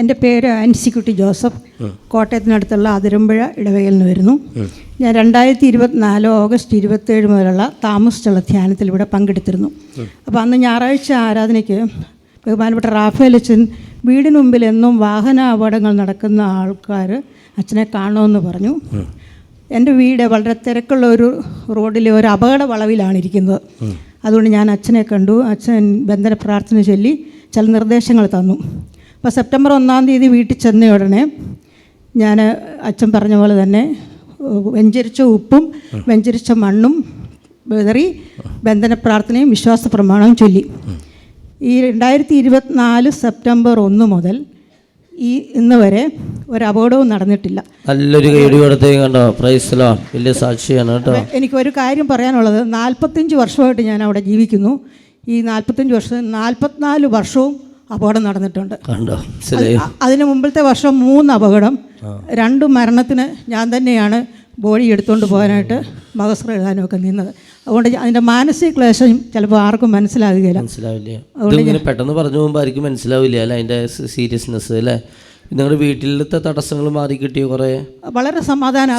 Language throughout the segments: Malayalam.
എന്റെ പേര് ആൻസിക്കുട്ടി ജോസഫ്. കോട്ടയത്തിനടുത്തുള്ള അതിരമ്പുഴ ഇടവകയിൽ നിന്ന് വരുന്നു ഞാൻ രണ്ടായിരത്തി ഇരുപത്തിനാല് ഓഗസ്റ്റ് ഇരുപത്തേഴ് മുതലുള്ള താമസിച്ചുള്ള ധ്യാനത്തിൽ ഇവിടെ പങ്കെടുത്തിരുന്നു. അപ്പോൾ അന്ന് ഞായറാഴ്ച ആരാധനയ്ക്ക് ബഹുമാനപ്പെട്ട റാഫേൽ അച്ഛൻ വീടിന് മുമ്പിൽ എന്നും വാഹന അപകടങ്ങൾ നടക്കുന്ന ആൾക്കാർ അച്ഛനെ കാണണമെന്ന് പറഞ്ഞു. എന്റെ വീട് വളരെ തിരക്കുള്ള ഒരു റോഡിലെ ഒരു അപകട വളവിലാണ് ഇരിക്കുന്നത്. അതുകൊണ്ട് ഞാൻ അച്ഛനെ കണ്ടു. അച്ഛൻ ബന്ധന പ്രാർത്ഥന ചൊല്ലി ചില നിർദ്ദേശങ്ങൾ തന്നു. അപ്പോൾ സെപ്റ്റംബർ ഒന്നാം തീയതി വീട്ടിൽ ചെന്ന ഉടനെ ഞാൻ അച്ഛൻ പറഞ്ഞ പോലെ തന്നെ വെഞ്ചരിച്ച ഉപ്പും വെഞ്ചരിച്ച മണ്ണും വിതറി ബന്ധന പ്രാർത്ഥനയും വിശ്വാസ പ്രമാണവും ചൊല്ലി. ഈ രണ്ടായിരത്തി ഇരുപത്തിനാല് സെപ്റ്റംബർ ഒന്ന് മുതൽ ഈ ഇന്ന് വരെ ഒരു അപകടവും നടന്നിട്ടില്ല. നല്ലൊരു കണ്ടോ? പ്രൈസലോ? വലിയ സാക്ഷിയാണ് കേട്ടോ. എനിക്ക് ഒരു കാര്യം പറയാനുള്ളത്. നാൽപ്പത്തഞ്ച് വർഷമായിട്ട് ഞാൻ അവിടെ ജീവിക്കുന്നു. ഈ നാൽപ്പത്തഞ്ച് വർഷം നാൽപ്പത്തിനാല് വർഷവും അപകടം നടന്നിട്ടുണ്ട്. കണ്ടോ? അതിന് മുമ്പിലത്തെ വർഷം മൂന്ന് അപകടം. രണ്ട് മരണത്തിന് ഞാൻ തന്നെയാണ് ബോഡി എടുത്തുകൊണ്ട് പോകാനായിട്ട് മകസ്ര എഴുതാനും ഒക്കെ നിന്നത്. അതുകൊണ്ട് അതിന്റെ മാനസിക ക്ലേശം ചിലപ്പോൾ ആർക്കും മനസ്സിലാകുകയില്ല. മനസ്സിലാവില്ല. അതുകൊണ്ട് പെട്ടെന്ന് പറഞ്ഞു പോകുമ്പോൾ ആയിരിക്കും മനസ്സിലാവില്ല അല്ലേ? അതിന്റെ സീരിയസ്നെസ് അല്ലേ? നിങ്ങളുടെ വീട്ടിലത്തെ തടസ്സങ്ങൾ മാറി കിട്ടിയോ കുറെ? വളരെ സമാധാനം.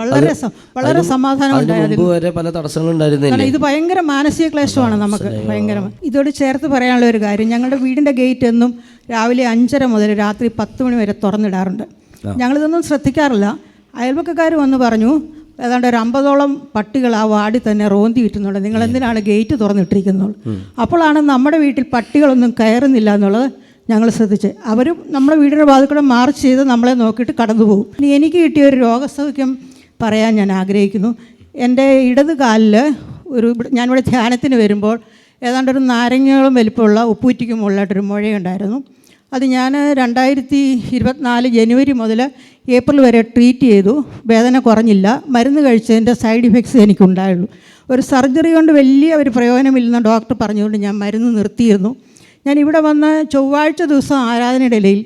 വളരെ വളരെ സമാധാനം മുമ്പ് വരെ പല തടസ്സങ്ങൾ ഉണ്ടായിരുന്നില്ല? ഇത് ഭയങ്കര മാനസിക ക്ലേശമാണ് നമുക്ക്. ഭയങ്കര ഇതോട് ചേർത്ത് പറയാനുള്ള ഒരു കാര്യം ഞങ്ങളുടെ വീടിന്റെ ഗേറ്റ് എന്നും രാവിലെ അഞ്ചര മുതൽ രാത്രി പത്ത് മണി വരെ തുറന്നിടാറുണ്ട്. ഞങ്ങളിതൊന്നും ശ്രദ്ധിക്കാറില്ല. അയൽപക്കക്കാർ വന്ന് പറഞ്ഞു ഏതാണ്ട് ഒരു അമ്പതോളം പട്ടികൾ ആ വാടി തന്നെ റോന്തി വിറ്റുന്നുണ്ട്. നിങ്ങൾ എന്തിനാണ് ഗേറ്റ് തുറന്നിട്ടിരിക്കുന്നത്? അപ്പോഴാണ് നമ്മുടെ വീട്ടിൽ പട്ടികളൊന്നും കയറുന്നില്ല എന്നുള്ളത് ഞങ്ങൾ ശ്രദ്ധിച്ച്. അവരും നമ്മുടെ വീടിന്റെ വാതിൽക്കൂടെ മാർച്ച് ചെയ്ത് നമ്മളെ നോക്കിയിട്ട് കടന്നു പോകും ഇനി എനിക്ക് കിട്ടിയ ഒരു രോഗസൗഖ്യം പറയാൻ ഞാൻ ആഗ്രഹിക്കുന്നു. എന്റെ ഇടത് കാലിൽ ഒരു ഞാനിവിടെ ധ്യാനത്തിന് വരുമ്പോൾ ഏതാണ്ട് ഒരു നാരങ്ങയോളം വലിപ്പമുള്ള ഉപ്പൂറ്റിക്ക് മുകളിലായിട്ടൊരു മുഴയുണ്ടായിരുന്നു. അത് ഞാൻ രണ്ടായിരത്തി ഇരുപത്തിനാല് ജനുവരി മുതൽ ഏപ്രിൽ വരെ ട്രീറ്റ് ചെയ്തു. വേദന കുറഞ്ഞില്ല. മരുന്ന് കഴിച്ചതിന്റെ സൈഡ് ഇഫക്ട്സ് എനിക്കുണ്ടായുള്ളൂ. ഒരു സർജറി കൊണ്ട് വലിയ ഒരു പ്രയോജനമില്ലെന്ന് ഡോക്ടർ പറഞ്ഞുകൊണ്ട് ഞാൻ മരുന്ന് നിർത്തിയിരുന്നു. ഞാൻ ഇവിടെ വന്ന ചൊവ്വാഴ്ച ദിവസം ആരാധനയിടയിൽ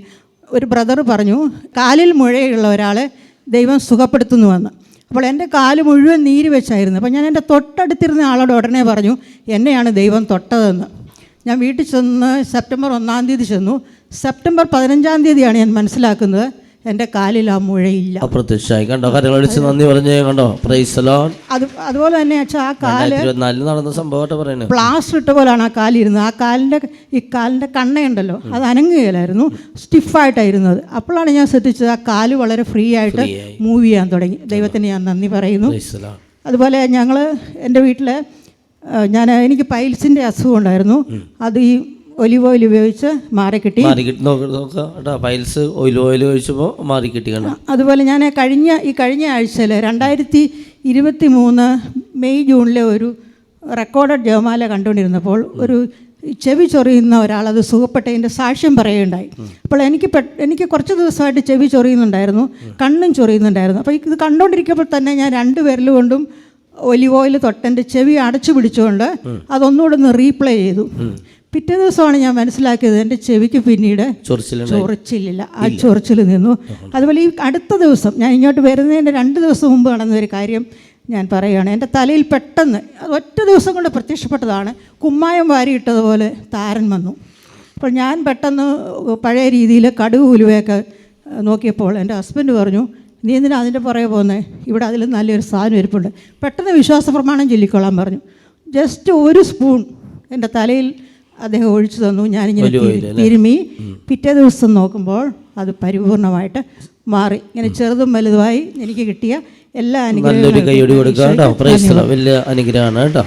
ഒരു ബ്രദർ പറഞ്ഞു കാലിൽ മുഴയുള്ള ഒരാളെ ദൈവം സുഖപ്പെടുത്തുന്നു വന്ന് അപ്പോൾ എന്റെ കാൽ മുഴുവൻ നീര് വെച്ചായിരുന്നു. അപ്പോൾ ഞാൻ എന്റെ തൊട്ടടുത്തിരുന്ന ആളോട് ഉടനെ പറഞ്ഞു എന്നെയാണ് ദൈവം തൊട്ടതെന്ന്. ഞാൻ വീട്ടിൽ ചെന്ന് സെപ്റ്റംബർ ഒന്നാം തീയതി ചെന്നു. സെപ്റ്റംബർ പതിനഞ്ചാം തീയതിയാണ് ഞാൻ മനസ്സിലാക്കുന്നത്. എന്റെ കാലിൽ ആ മുഴയില്ല. അപ്രത്യക്ഷമായി കണ്ടോ? കരങ്ങളടിച്ച് നന്ദി പറഞ്ഞേ കണ്ടോ? പ്രൈസ് പ്രൈസലോ അത് അതുപോലെ തന്നെ അച്ഛാ ആ കാൽ ഇരുപത്തിനാലിൽ നടന്ന സംഭവമായിട്ട് പറയുന്നത്. പ്ലാസ്റ്റർ ഇട്ട പോലാണ് ആ കാലിരുന്നത്. ആ കാലിന്റെ ഈ കാലിന്റെ കണ്ണയുണ്ടല്ലോ അത് അനങ്ങുകയിലായിരുന്നു സ്റ്റിഫായിട്ടായിരുന്നത് അപ്പോഴാണ് ഞാൻ ശ്രദ്ധിച്ചത് ആ കാൽ വളരെ ഫ്രീ ആയിട്ട് മൂവ് ചെയ്യാൻ തുടങ്ങി. ദൈവത്തിന് ഞാൻ നന്ദി പറയുന്നു. അതുപോലെ ഞങ്ങൾ എന്റെ വീട്ടിൽ ഞാൻ എനിക്ക് പൈൽസിന്റെ അസുഖം ഉണ്ടായിരുന്നു. അത് ഈ ഒലിവ് ഓയിൽ ഉപയോഗിച്ച് മാറി കിട്ടി. മാറി കിട്ടി. നോക്കാം പൈൽസ് ഓയിൽ ഓയിൽ ഒഴിച്ചപ്പോൾ മാറി കിട്ടി കണ്ടോ? അതുപോലെ ഞാൻ കഴിഞ്ഞ ഈ കഴിഞ്ഞ ആഴ്ചയിൽ രണ്ടായിരത്തി ഇരുപത്തി മൂന്ന് മെയ് ജൂണിലെ ഒരു റെക്കോർഡഡ് ജപമാല കണ്ടുകൊണ്ടിരുന്നപ്പോൾ ഒരു ചെവി ചൊറിയുന്ന ഒരാൾ അത് സുഖപ്പെട്ടതിന്റെ സാക്ഷ്യം പറയുകയുണ്ടായി. അപ്പോൾ എനിക്ക് എനിക്ക് കുറച്ച് ദിവസമായിട്ട് ചെവി ചൊറിയുന്നുണ്ടായിരുന്നു കണ്ണും ചൊറിയുന്നുണ്ടായിരുന്നു. അപ്പോൾ ഇത് കണ്ടുകൊണ്ടിരിക്കുമ്പോൾ തന്നെ ഞാൻ രണ്ട് വിരലുകൊണ്ടും ഒലിവ് ഓയിൽ തൊട്ടെന്റെ ചെവി അടച്ചു പിടിച്ചുകൊണ്ട് അതൊന്നുകൂടെ ഒന്ന് റീപ്ലേ ചെയ്തു. പിറ്റേ ദിവസമാണ് ഞാൻ മനസ്സിലാക്കിയത് എന്റെ ചെവിക്ക് പിന്നീട് ചൊറിച്ചിലില്ല. ആ ചൊറിച്ചിൽ നിന്നു. അതുപോലെ ഈ അടുത്ത ദിവസം ഞാൻ ഇങ്ങോട്ട് വരുന്നതിന്റെ രണ്ട് ദിവസം മുമ്പ് നടന്ന ഒരു കാര്യം ഞാൻ പറയുകയാണ്. എന്റെ തലയിൽ പെട്ടെന്ന് അത് ഒറ്റ ദിവസം കൊണ്ട് പ്രത്യക്ഷപ്പെട്ടതാണ്. കുമ്മായം വാരിയിട്ടതുപോലെ താരൻ വന്നു. അപ്പോൾ ഞാൻ പെട്ടെന്ന് പഴയ രീതിയിൽ കടുക് ഉലുവയൊക്കെ നോക്കിയപ്പോൾ എന്റെ ഹസ്ബൻഡ് പറഞ്ഞു നീ എന്തിനാ അതിന്റെ പുറകെ പോകുന്നത് ഇവിടെ അതിൽ നല്ലൊരു സാധനം ഇരിപ്പുണ്ട്. പെട്ടെന്ന് വിശ്വാസ പ്രമാണം ചൊല്ലിക്കൊള്ളാൻ പറഞ്ഞു. ജസ്റ്റ് ഒരു സ്പൂൺ എന്റെ തലയിൽ അദ്ദേഹം ഒഴിച്ചു തന്നു. ഞാനിങ്ങനെ തിരുമി പിറ്റേ ദിവസം നോക്കുമ്പോൾ അത് പരിപൂർണമായിട്ട് മാറി. ഇങ്ങനെ ചെറുതും വലുതുമായി എനിക്ക് കിട്ടിയ എല്ലാ അനുഗ്രഹങ്ങളും വലിയ അനുഗ്രഹമാണ് കേട്ടോ.